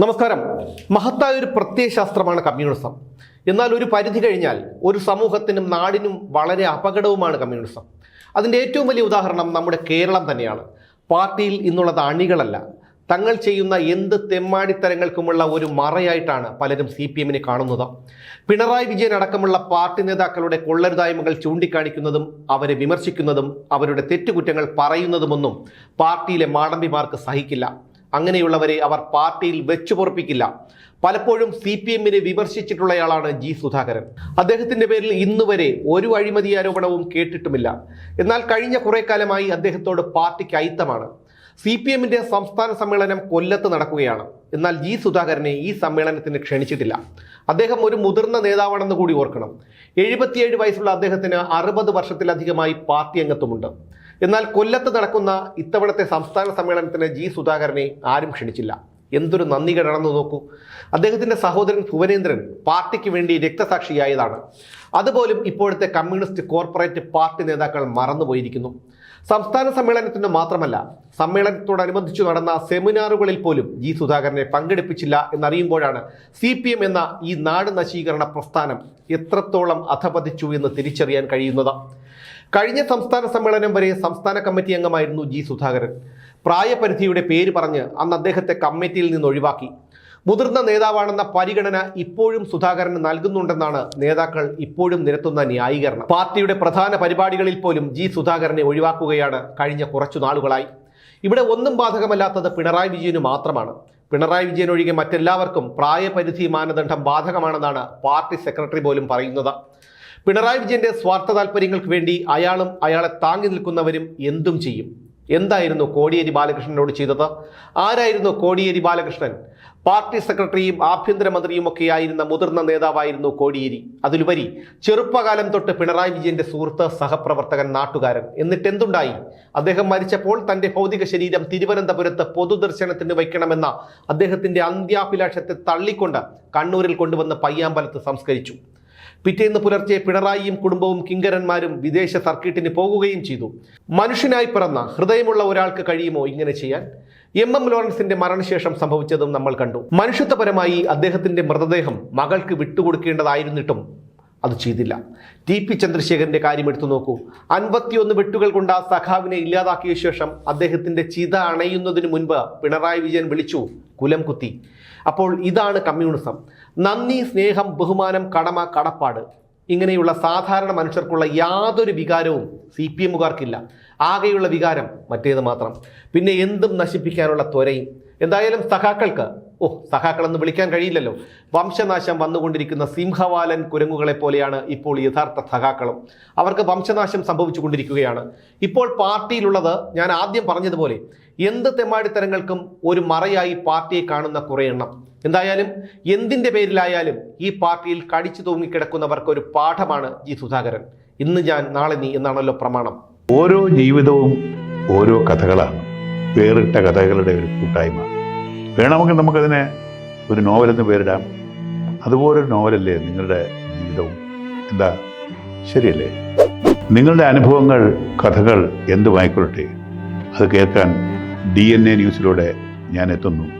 നമസ്കാരം. മഹത്തായ ഒരു പ്രത്യയശാസ്ത്രമാണ് കമ്മ്യൂണിസം. എന്നാൽ ഒരു പരിധി കഴിഞ്ഞാൽ ഒരു സമൂഹത്തിനും നാടിനും വളരെ അപകടവുമാണ് കമ്മ്യൂണിസം. അതിന്റെ ഏറ്റവും വലിയ ഉദാഹരണം നമ്മുടെ കേരളം തന്നെയാണ്. പാർട്ടിയിൽ ഇന്നുള്ളത് അണികളല്ല. തങ്ങൾ ചെയ്യുന്ന എന്ത് തെമ്മാടിത്തരങ്ങൾക്കുമുള്ള ഒരു മറയായിട്ടാണ് പലരും സി പി എമ്മിനെ കാണുന്നത്. പിണറായി വിജയൻ അടക്കമുള്ള പാർട്ടി നേതാക്കളുടെ കൊള്ളരുതായ്മകൾ ചൂണ്ടിക്കാണിക്കുന്നതും അവരെ വിമർശിക്കുന്നതും അവരുടെ തെറ്റുകുറ്റങ്ങൾ പറയുന്നതുമൊന്നും പാർട്ടിയിലെ മാടമ്പിമാർക്ക് സഹിക്കില്ല. അങ്ങനെയുള്ളവരെ അവർ പാർട്ടിയിൽ വെച്ചു പൊറപ്പിക്കില്ല. പലപ്പോഴും സി പി എമ്മിനെ വിമർശിച്ചിട്ടുള്ളയാളാണ് ജി സുധാകരൻ. അദ്ദേഹത്തിന്റെ പേരിൽ ഇന്നുവരെ ഒരു അഴിമതി ആരോപണവും കേട്ടിട്ടുമില്ല. എന്നാൽ കഴിഞ്ഞ കുറെ കാലമായി അദ്ദേഹത്തോട് പാർട്ടിക്ക് അയിത്തമാണ്. സി പി എമ്മിന്റെ സംസ്ഥാന സമ്മേളനം കൊല്ലത്ത് നടക്കുകയാണ്. എന്നാൽ ജി സുധാകരനെ ഈ സമ്മേളനത്തിന് ക്ഷണിച്ചിട്ടില്ല. അദ്ദേഹം ഒരു മുതിർന്ന നേതാവാണെന്ന് കൂടി ഓർക്കണം. എഴുപത്തിയേഴ് വയസ്സുള്ള അദ്ദേഹത്തിന് അറുപത് വർഷത്തിലധികമായി പാർട്ടി അംഗത്വമുണ്ട്. എന്നാൽ കൊല്ലത്ത് നടക്കുന്ന ഇത്തവണത്തെ സംസ്ഥാന സമ്മേളനത്തിന് ജി സുധാകരനെ ആരും ക്ഷണിച്ചില്ല. എന്തൊരു നന്ദി കടണെന്ന് നോക്കൂ. അദ്ദേഹത്തിന്റെ സഹോദരൻ ഭുവനേന്ദ്രൻ പാർട്ടിക്ക് വേണ്ടി രക്തസാക്ഷിയായതാണ്. അതുപോലും ഇപ്പോഴത്തെ കമ്മ്യൂണിസ്റ്റ് കോർപ്പറേറ്റ് പാർട്ടി നേതാക്കൾ മറന്നുപോയിരിക്കുന്നു. സംസ്ഥാന സമ്മേളനത്തിന് മാത്രമല്ല സമ്മേളനത്തോടനുബന്ധിച്ചു നടന്ന സെമിനാറുകളിൽ പോലും ജി സുധാകരനെ പങ്കെടുപ്പിച്ചില്ല എന്നറിയുമ്പോഴാണ് സി പി എം എന്ന ഈ നാട് നശീകരണ പ്രസ്ഥാനം എത്രത്തോളം അധപതിച്ചു എന്ന് തിരിച്ചറിയാൻ കഴിയുന്നത്. കഴിഞ്ഞ സംസ്ഥാന സമ്മേളനം വരെ സംസ്ഥാന കമ്മിറ്റി അംഗമായിരുന്നു ജി സുധാകരൻ. പ്രായപരിധിയുടെ പേര് പറഞ്ഞ് അന്ന് അദ്ദേഹത്തെ കമ്മിറ്റിയിൽ നിന്ന് ഒഴിവാക്കി. മുതിർന്ന നേതാവാണെന്ന പരിഗണന ഇപ്പോഴും സുധാകരന് നൽകുന്നുണ്ടെന്നാണ് നേതാക്കൾ ഇപ്പോഴും നിരത്തുന്ന ന്യായീകരണം. പാർട്ടിയുടെ പ്രധാന പരിപാടികളിൽ പോലും ജി സുധാകരനെ ഒഴിവാക്കുകയാണ് കഴിഞ്ഞ കുറച്ചു നാളുകളായി. ഇവിടെ ഒന്നും ബാധകമല്ലാത്തത് പിണറായി വിജയന് മാത്രമാണ്. പിണറായി വിജയൻ ഒഴികെ മറ്റെല്ലാവർക്കും പ്രായപരിധി മാനദണ്ഡം ബാധകമാണെന്നാണ് പാർട്ടി സെക്രട്ടറി പോലും പറയുന്നത്. പിണറായി വിജയന്റെ സ്വാർത്ഥ താല്പര്യങ്ങൾക്ക് വേണ്ടി അയാളും അയാളെ താങ്ങി നിൽക്കുന്നവരും എന്തും ചെയ്യും. എന്തായിരുന്നു കോടിയേരി ബാലകൃഷ്ണനോട് ചെയ്തത്? ആരായിരുന്നു കോടിയേരി ബാലകൃഷ്ണൻ? പാർട്ടി സെക്രട്ടറിയും ആഭ്യന്തരമന്ത്രിയും ഒക്കെയായിരുന്ന മുതിർന്ന നേതാവായിരുന്നു കോടിയേരി. അതിലുപരി ചെറുപ്പകാലം തൊട്ട് പിണറായി വിജയന്റെ സുഹൃത്ത് സഹപ്രവർത്തകൻ നാട്ടുകാരൻ. എന്നിട്ട് എന്തുണ്ടായി അദ്ദേഹം മരിച്ചപ്പോൾ തന്റെ ഭൗതിക ശരീരം തിരുവനന്തപുരത്ത് പൊതുദർശനത്തിന് വയ്ക്കണമെന്ന അദ്ദേഹത്തിന്റെ അന്ത്യാഭിലാഷത്തെ തള്ളിക്കൊണ്ട് കണ്ണൂരിൽ കൊണ്ടുവന്ന് പയ്യാമ്പലത്ത് സംസ്കരിച്ചു. പിറ്റേന്ന് പുലർച്ചെ പിണറായിയും കുടുംബവും കിങ്കരന്മാരും വിദേശ സർക്കിട്ടിന് പോകുകയും ചെയ്തു. മനുഷ്യനായി പിറന്ന ഹൃദയമുള്ള ഒരാൾക്ക് കഴിയുമോ ഇങ്ങനെ ചെയ്യാൻ? എം. എം. ലോറൻസിന്റെ മരണശേഷം സംഭവിച്ചതും നമ്മൾ കണ്ടു. മനുഷ്യത്വപരമായി അദ്ദേഹത്തിന്റെ മൃതദേഹം മകൾക്ക് വിട്ടുകൊടുക്കേണ്ടതായിരുന്നിട്ടും അത് ചെയ്തില്ല. ടി പി ചന്ദ്രശേഖരന്റെ കാര്യം എടുത്തു നോക്കൂ. അൻപത്തിയൊന്ന് വെട്ടുകൾ കൊണ്ട് ആ സഖാവിനെ ഇല്ലാതാക്കിയ ശേഷം അദ്ദേഹത്തിന്റെ ചിത അണയുന്നതിന് മുൻപ് പിണറായി വിജയൻ വിളിച്ചു കുലം കുത്തി. അപ്പോൾ ഇതാണ് കമ്മ്യൂണിസം. നന്ദി സ്നേഹം ബഹുമാനം കടമ കടപ്പാട്. ഇങ്ങനെയുള്ള സാധാരണ മനുഷ്യർക്കുള്ള യാതൊരു വികാരവും സി പി എമ്മുകാർക്കില്ല. ആകെയുള്ള വികാരം മറ്റേത് മാത്രം. പിന്നെ എന്തും നശിപ്പിക്കാനുള്ള ത്വരയും. എന്തായാലും സഖാക്കൾക്ക് ഓ സഖാക്കളെന്ന് വിളിക്കാൻ കഴിയില്ലല്ലോ. വംശനാശം വന്നുകൊണ്ടിരിക്കുന്ന സിംഹവാലൻ കുരങ്ങുകളെ പോലെയാണ് ഇപ്പോൾ യഥാർത്ഥ സഖാക്കളും. അവർക്ക് വംശനാശം സംഭവിച്ചുകൊണ്ടിരിക്കുകയാണ്. ഇപ്പോൾ പാർട്ടിയിലുള്ളത് ഞാൻ ആദ്യം പറഞ്ഞതുപോലെ എന്ത് തെമ്മാടിത്തരങ്ങൾക്കും ഒരു മറയായി പാർട്ടിയെ കാണുന്ന കുറേ എണ്ണം. എന്തായാലും എന്തിന്റെ പേരിലായാലും ഈ പാർട്ടിയിൽ കടിച്ചു തൂങ്ങിക്കിടക്കുന്നവർക്ക് ഒരു പാഠമാണ് ജി സുധാകരൻ. ഇന്ന് ഞാൻ നാളെ നീ എന്നാണല്ലോ പ്രമാണം. ഓരോ ജീവിതവും ഓരോ കഥകളാണ്. വേറിട്ട കഥകളുടെ ഒരു കൂട്ടായ്മ. വേണമെങ്കിൽ നമുക്കതിനെ ഒരു നോവലെന്ന് പേരിടാം. അതുപോലൊരു നോവലല്ലേ നിങ്ങളുടെ ജീവിതവും? എന്താ? ശരിയല്ലേ? നിങ്ങളുടെ അനുഭവങ്ങൾ കഥകൾ എന്തുമായിക്കൊള്ളട്ടെ? അത് കേൾക്കാൻ ഡി എൻ എ ന്യൂസിലൂടെ ഞാൻ എത്തുന്നു.